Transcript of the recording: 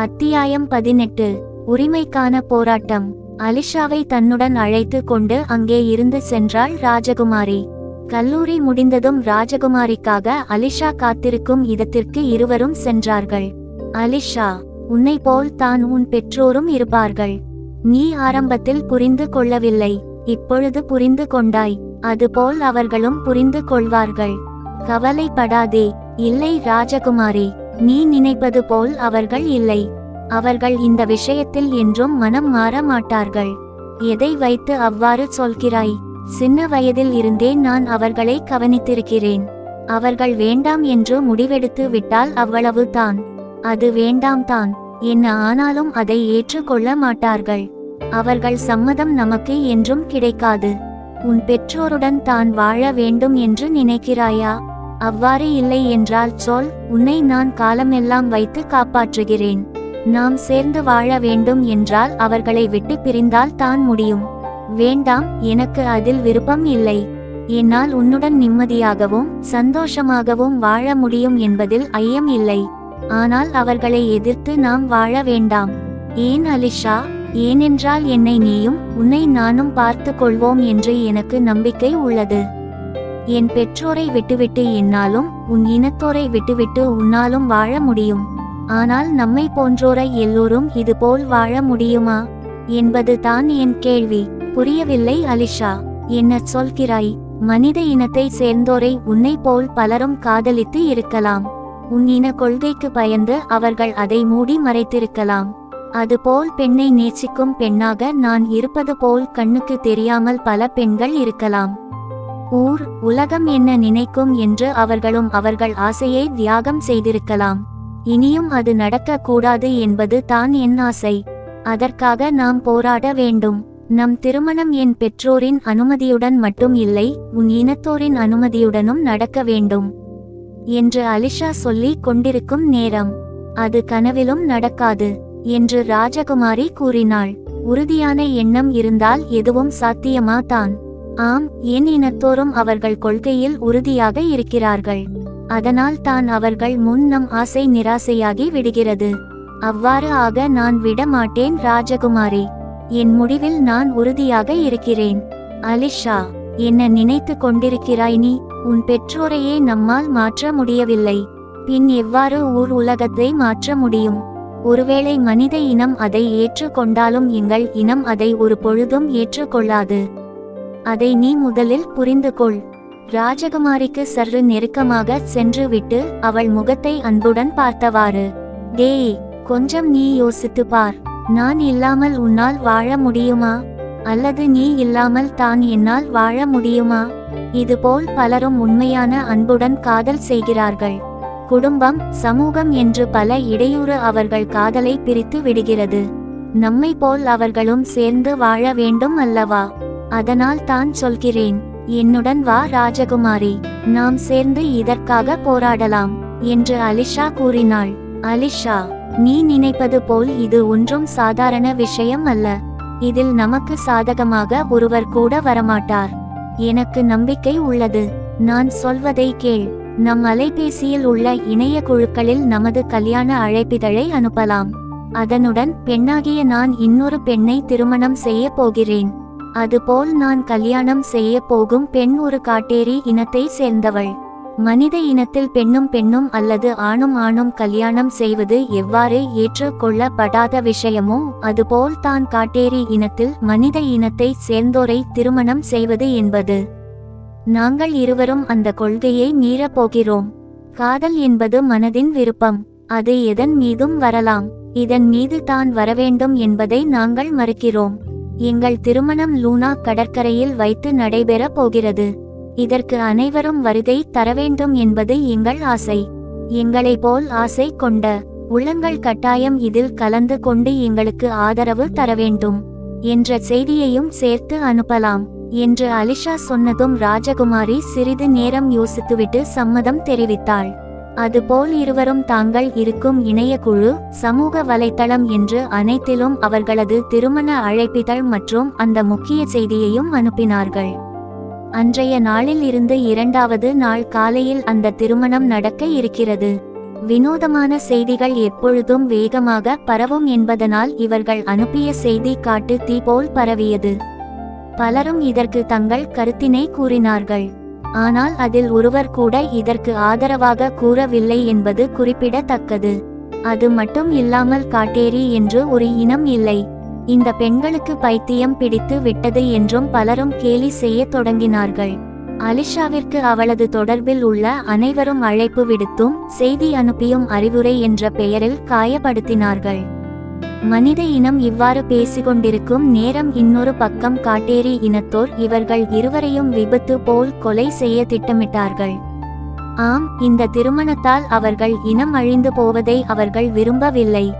அத்தியாயம் பதினெட்டு. உரிமைக்கான போராட்டம். அலிஷாவை தன்னுடன் அழைத்து கொண்டு அங்கே இருந்து சென்றாள் ராஜகுமாரி. கல்லூரி முடிந்ததும் ராஜகுமாரிக்காக அலிஷா காத்திருக்கும் இடத்திற்கு இருவரும் சென்றார்கள். அலிஷா உன்னை போல் தான் உன் பெற்றோரும் இருப்பார்கள். நீ ஆரம்பத்தில் புரிந்து கொள்ளவில்லை. இப்பொழுது புரிந்து கொண்டாய். அதுபோல் அவர்களும் புரிந்து கொள்வார்கள். கவலைப்படாதே. இல்லை ராஜகுமாரி. நீ நினைப்பது போல் அவர்கள் இல்லை. அவர்கள் இந்த விஷயத்தில் என்றும் மனம் மாற மாட்டார்கள். எதை வைத்து அவ்வாறு சொல்கிறாய்? சின்ன வயதில் இருந்தே நான் அவர்களை கவனித்திருக்கிறேன். அவர்கள் வேண்டாம் என்று முடிவெடுத்து விட்டால் அவ்வளவு தான். அது வேண்டாம் தான். என்ன ஆனாலும் அதை ஏற்றுக்கொள்ள மாட்டார்கள். அவர்கள் சம்மதம் நமக்கு என்றும் கிடைக்காது. உன் பெற்றோருடன் தான் வாழ வேண்டும் என்று நினைக்கிறாயா? அவ்வாறு இல்லை என்றால் சொல் உன்னை நான் காலமெல்லாம் வைத்து காப்பாற்றுகிறேன். நாம் சேர்ந்து வாழ வேண்டும் என்றால் அவர்களை விட்டு பிரிந்தால் தான் முடியும். வேண்டாம் எனக்கு அதில் விருப்பம் இல்லை. என்னால் உன்னுடன் நிம்மதியாகவும் சந்தோஷமாகவும் வாழ முடியும் என்பதில் ஐயம் இல்லை. ஆனால் அவர்களை எதிர்த்து நாம் வாழ வேண்டாம். ஏன் அலிஷா? ஏனென்றால் என்னை நீயும் உன்னை நானும் பார்த்து கொள்வோம் என்று எனக்கு நம்பிக்கை உள்ளது. என் பெற்றோரை விட்டுவிட்டு என்னாலும் உன் இனத்தோரை விட்டுவிட்டு உன்னாலும் வாழ முடியும். ஆனால் நம்மை போன்றோரை எல்லோரும் இதுபோல் வாழ முடியுமா? என்பது தான் என் கேள்வி. புரியவில்லை அலிஷா. என்ன சொல்கிறாய்? மனித இனத்தை சேர்ந்தோரை உன்னை போல் பலரும் காதலித்து இருக்கலாம். உன் இன கொள்கைக்கு பயந்து அவர்கள் அதை மூடி மறைத்திருக்கலாம். அதுபோல் பெண்ணை நேசிக்கும் பெண்ணாக நான் இருப்பது போல் கண்ணுக்கு தெரியாமல் பல பெண்கள் இருக்கலாம். ஊர் உலகம் என்ன நினைக்கும் என்று அவர்களும் அவர்கள் ஆசையை தியாகம் செய்திருக்கலாம். இனியும் அது நடக்க கூடாது என்பது தான் என் ஆசை. அதற்காக நாம் போராட வேண்டும். நம் திருமணம் என் பெற்றோரின் அனுமதியுடன் மட்டும் இல்லை உன் இனத்தோரின் அனுமதியுடனும் நடக்க வேண்டும். என்று அலிஷா சொல்லி கொண்டிருக்கும் நேரம். அது கனவிலும் நடக்காது என்று ராஜகுமாரி கூறினாள். உறுதியான எண்ணம் இருந்தால் எதுவும் சாத்தியமா தான்? ஆம் என் இனத்தோரும் அவர்கள் கொள்கையில் உறுதியாக இருக்கிறார்கள்? அதனால் தான் அவர்கள் முன் நம் ஆசை நிராசையாகி விடுகிறது. அவ்வாறு ஆக நான் விட மாட்டேன் ராஜகுமாரி. என் முடிவில் நான் உறுதியாக இருக்கிறேன். அலிஷா என்ன நினைத்து கொண்டிருக்கிறாய் நீ? உன் பெற்றோரையே நம்மால் மாற்ற முடியவில்லை. பின் எவ்வாறு ஊர் உலகத்தை மாற்ற முடியும்? ஒருவேளை மனித இனம் அதை ஏற்றுக்கொண்டாலும் எங்கள் இனம் அதை ஒரு பொழுதும் ஏற்றுக்கொள்ளாது அதை நீ முதலில் புரிந்து கொள். ராஜகுமாரிக்கு சற்று நெருக்கமாக சென்று விட்டு அவள் முகத்தை அன்புடன் பார்த்தவாறு டேய் கொஞ்சம் நீ யோசித்து பார். நான் இல்லாமல் உன்னால் வாழ முடியுமா? அல்லது நீ இல்லாமல் தான் என்னால் வாழ முடியுமா? இதுபோல் பலரும் உண்மையான அன்புடன் காதல் செய்கிறார்கள். குடும்பம் சமூகம் என்று பல இடையூறு அவர்கள் காதலை பிரித்து விடுகிறது. நம்மை போல் அவர்களும் சேர்ந்து வாழ வேண்டும் அல்லவா? அதனால் தான் சொல்கிறேன் என்னுடன் வா ராஜகுமாரி நாம் சேர்ந்து இதற்காக போராடலாம் என்று அலிஷா கூறினாள். அலிஷா நீ நினைப்பது போல் இது ஒன்றும் சாதாரண விஷயம் அல்ல. இதில் நமக்கு சாதகமாக ஒருவர் கூட வரமாட்டார். எனக்கு நம்பிக்கை உள்ளது. நான் சொல்வதை கேள். நம் அலைபேசியில் உள்ள இணைய குழுக்களில் நமது கல்யாண அழைப்பிதழை அனுப்பலாம். அதனுடன் பெண்ணாகிய நான் இன்னொரு பெண்ணை திருமணம் செய்ய போகிறேன். அதுபோல் நான் கல்யாணம் செய்ய போகும் பெண் ஒரு காட்டேரி இனத்தை சேர்ந்தவள். மனித இனத்தில் பெண்ணும் பெண்ணும் அல்லது ஆணும் ஆணும் கல்யாணம் செய்வது எவ்வாறு ஏற்றுக்கொள்ளப்படாத விஷயமோ அதுபோல் தான் காட்டேரி இனத்தில் மனித இனத்தை சேர்ந்தோரை திருமணம் செய்வது என்பது. நாங்கள் இருவரும் அந்த கொள்கையை மீறப் போகிறோம். காதல் என்பது மனதின் விருப்பம். அது எதன் மீதும் வரலாம். இதன் மீது தான் வரவேண்டும் என்பதை நாங்கள் மறுக்கிறோம். எங்கள் திருமணம் லூனா கடற்கரையில் வைத்து நடைபெற போகிறது. இதற்கு அனைவரும் வருகை தர வேண்டும் என்பது எங்கள் ஆசை. எங்களை போல் ஆசை கொண்ட உள்ளங்கள் கட்டாயம் இதில் கலந்து கொண்டு எங்களுக்கு ஆதரவு தர வேண்டும் என்ற செய்தியையும் சேர்த்து அனுப்பலாம் என்று அலிஷா சொன்னதும் ராஜகுமாரி சிறிது நேரம் யோசித்துவிட்டு சம்மதம் தெரிவித்தாள். அதுபோல் இருவரும் தாங்கள் இருக்கும் இணையக்குழு சமூக வலைத்தளம் என்று அனைத்திலும் அவர்களது திருமண அழைப்பிதழ் மற்றும் அந்த முக்கிய செய்தியையும் அனுப்பினார்கள். அன்றைய நாளில் இருந்து இரண்டாவது நாள் காலையில் அந்த திருமணம் நடக்க இருக்கிறது. வினோதமான செய்திகள் எப்பொழுதும் வேகமாக பரவும் என்பதனால் இவர்கள் அனுப்பிய செய்தி காட்டு தீ போல் பரவியது. பலரும் இதற்கு தங்கள் கருத்தினை கூறினார்கள். ஆனால் அதில் ஒருவர் கூட இதற்கு ஆதரவாக கூறவில்லை என்பது குறிப்பிடத்தக்கது. அது மட்டும் இல்லாமல் காட்டேரி என்று ஒரு இனம் இல்லை. இந்த பெண்களுக்கு பைத்தியம் பிடித்து விட்டது என்றும் பலரும் கேலி செய்யத் தொடங்கினார்கள். அலிஷாவிற்கு அவளது தொடர்பில் உள்ள அனைவரும் அழைப்பு விடுத்தும் செய்தி அனுப்பியும் அறிவுரை என்ற பெயரில் காயப்படுத்தினார்கள். மனித இனம் இவ்வாறு பேசிக்கொண்டிருக்கும் நேரம் இன்னொரு பக்கம் காட்டேரி இனத்தோர் இவர்கள் இருவரையும் விபத்து போல் கொலை செய்ய திட்டமிட்டார்கள். ஆம் இந்த திருமணத்தால் அவர்கள் இனம் அழிந்து போவதை அவர்கள் விரும்பவில்லை.